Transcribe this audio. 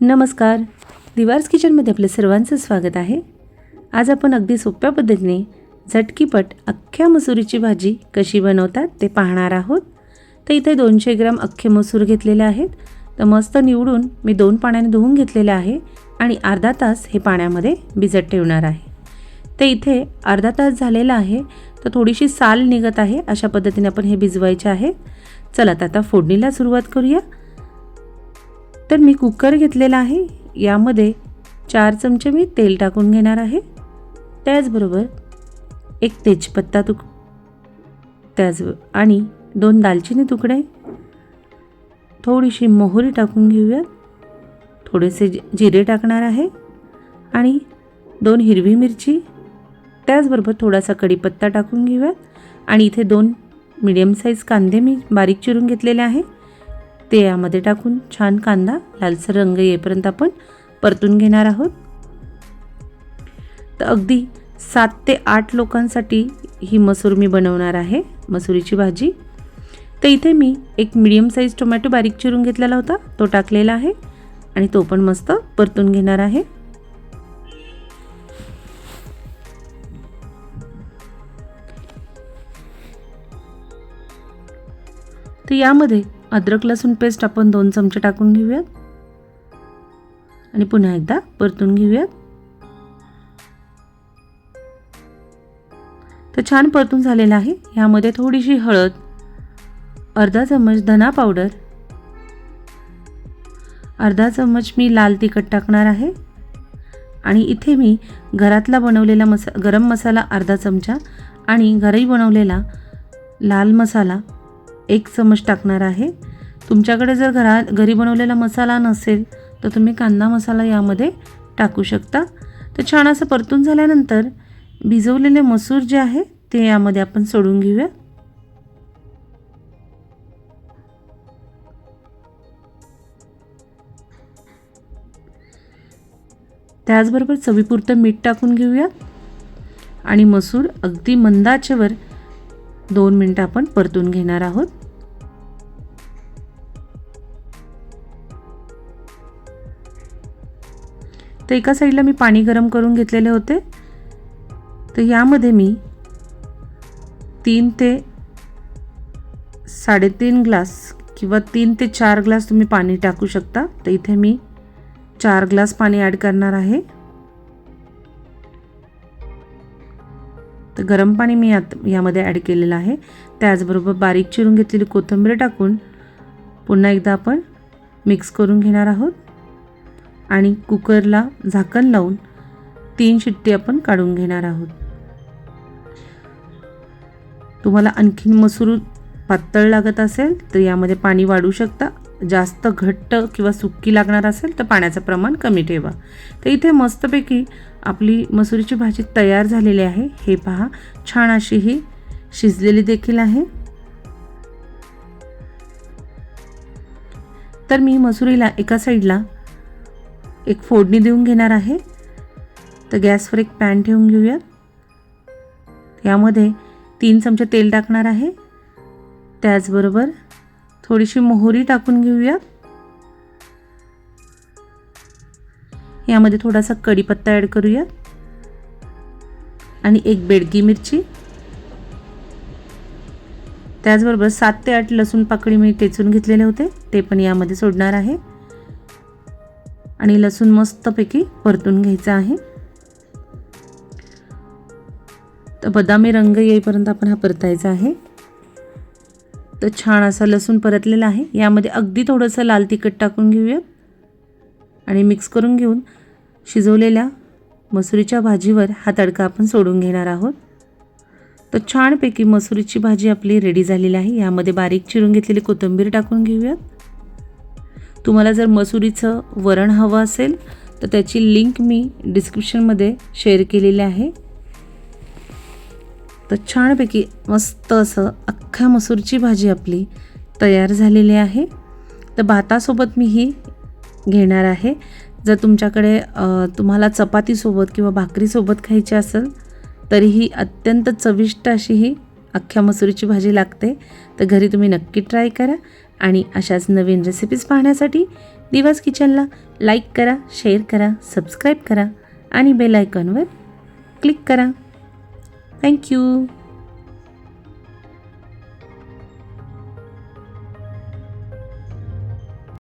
नमस्कार. दिवार्स किचनमध्ये आपलं सर्वांचं स्वागत आहे. आज आपण अगदी सोप्या पद्धतीने झटकीपट अख्ख्या मसुरीची भाजी कशी बनवतात ते पाहणार आहोत. तर इथे दोनशे ग्राम अख्खे मसूर घेतलेले आहेत. तर मस्त निवडून मी दोन पाण्याने धुवून घेतलेले आहे आणि अर्धा तास हे पाण्यामध्ये भिजत ठेवणार आहे. तर इथे अर्धा तास झालेला आहे. तर थोडीशी साल निघत आहे. अशा पद्धतीने आपण हे भिजवायचे आहे. चला तर आता फोडणीला सुरुवात करूया. तर मी कुकर घेतलेला आहे. यामध्ये चार चमचे मी तेल टाकून घेणार आहे. त्याचबरोबर एक तेजपत्ता तुक त्याच आणि दोन दालचिनी तुकडे. थोडीशी मोहरी टाकून घेऊया थोडेसे जि- जिरे टाकणार आहे. आणि दोन हिरवी मिरची. त्याचबरोबर थोडासा कढीपत्ता टाकून घेऊयात. आणि इथे दोन मिडियम साईज कांदे मी बारीक चिरून घेतलेले आहे. ते यामध्ये टाकून छान कांदा लालसर रंग येईपर्यंत आपण परतून घेणार आहोत. तर अगदी सात ते आठ लोकांसाठी ही मसूर मी बनवणार आहे मसुरीची भाजी. तर इथे मी एक मिडियम साईज टोमॅटो बारीक चिरून घेतलेला होता तो टाकलेला आहे आणि तो पण मस्त परतून घेणार आहे. तर यामध्ये अद्रक लसूण पेस्ट आपण दोन चमचे टाकून घेऊयात. आणि पुन्हा एकदा परतून घेऊयात. तर छान परतून झालेलं आहे. ह्यामध्ये थोडीशी हळद अर्धा चम्मच धना पावडर अर्धा चमच मी लाल तिखट टाकणार आहे. आणि इथे मी घरातला बनवलेला मसा गरम मसाला अर्धा चमचा आणि घरी बनवलेला लाल मसाला एक चमच टाकणार आहे. तुमच्याकडे जर घरा घरी बनवलेला मसाला नसेल तर तुम्ही कांदा मसाला यामध्ये टाकू शकता. तर छान असं परतून झाल्यानंतर भिजवलेले मसूर जे आहे ते यामध्ये आपण सोडून घेऊया. त्याचबरोबर चवीपुरतं मीठ टाकून घेऊया. आणि मसूर अगदी मंदाचेवर दोन मिनटं आपण परतून घेणार आहोत. तर एका साईडला मी पाणी गरम करून घेतलेले होते. तर यामध्ये मी तीन ते साडेतीन ग्लास किंवा तीन ते चार ग्लास तुम्ही पाणी टाकू शकता. तर इथे मी चार ग्लास पाणी ॲड करणार आहे. तर गरम पाणी मी यात यामध्ये ॲड केलेलं आहे. त्याचबरोबर बारीक चिरून घेतलेली कोथिंबीर टाकून पुन्हा एकदा आपण मिक्स करून घेणार आहोत. आणि कुकरला झाकण लावून तीन शिट्टी आपण काढून घेणार आहोत. तुम्हाला आणखीन मसूर पातळ लागत असेल तर यामध्ये पाणी वाढू शकता. जास्त घट्ट किंवा सुक्की लागणार असेल तर पाण्याचं प्रमाण कमी ठेवा. तर इथे मस्तपैकी आपली मसुरीची भाजी तयार झालेली आहे. हे पहा छान अशी ही शिजलेली देखील आहे. तर मी मसुरीला एका साईडला एक फोडणी देऊन घेणार आहे. तर गॅसवर एक पॅन ठेवून घेऊयात यामध्ये तीन चमचे तेल टाकणार आहे. त्याचबरोबर थोडीशी मोहरी टाकून घेऊयात यामध्ये थोडासा कढीपत्ता ॲड करूयात आणि एक बेडगी मिरची. त्याचबरोबर सात ते आठ लसूण पाकळी मी टेचून घेतलेले होते. ते पण यामध्ये सोडणार आहे. आणि लसूण मस्तपैकी परतून घ्यायचा आहे. तर बदामी रंग येईपर्यंत आपण हा परतायचा आहे. तर छान असा लसूण परतलेला आहे. यामध्ये अगदी थोडंसं लाल तिखट टाकून घेऊयात. आणि मिक्स करून घेऊन शिजवलेल्या मसुरीच्या भाजीवर हा तडका आपण सोडून घेणार आहोत. तर छानपैकी मसुरीची भाजी आपली रेडी झालेली आहे. यामध्ये बारीक चिरून घेतलेली कोथिंबीर टाकून घेऊयात. तुम्हाला जर मसुरीचं वरण हवं असेल तर त्याची लिंक मी डिस्क्रिप्शनमध्ये शेअर केलेली आहे. तर छानपैकी मस्त असं अख्ख्या मसूरची भाजी आपली तयार झालेली आहे. तर भातासोबत मी ही घेणार आहे. जर तुमच्याकडे तुम्हाला चपातीसोबत किंवा भाकरीसोबत खायची असेल तरीही अत्यंत चविष्ट अशी ही अख्ख्या मसुरीची भाजी लागते तर घरी तुम्ही नक्की ट्राय करा आणि अशाच नवीन रेसिपीज पाहण्यासाठी दिवास किचनला लाईक करा शेअर करा सबस्क्राईब करा आणि बेल आयकॉनवर क्लिक करा. थँक्यू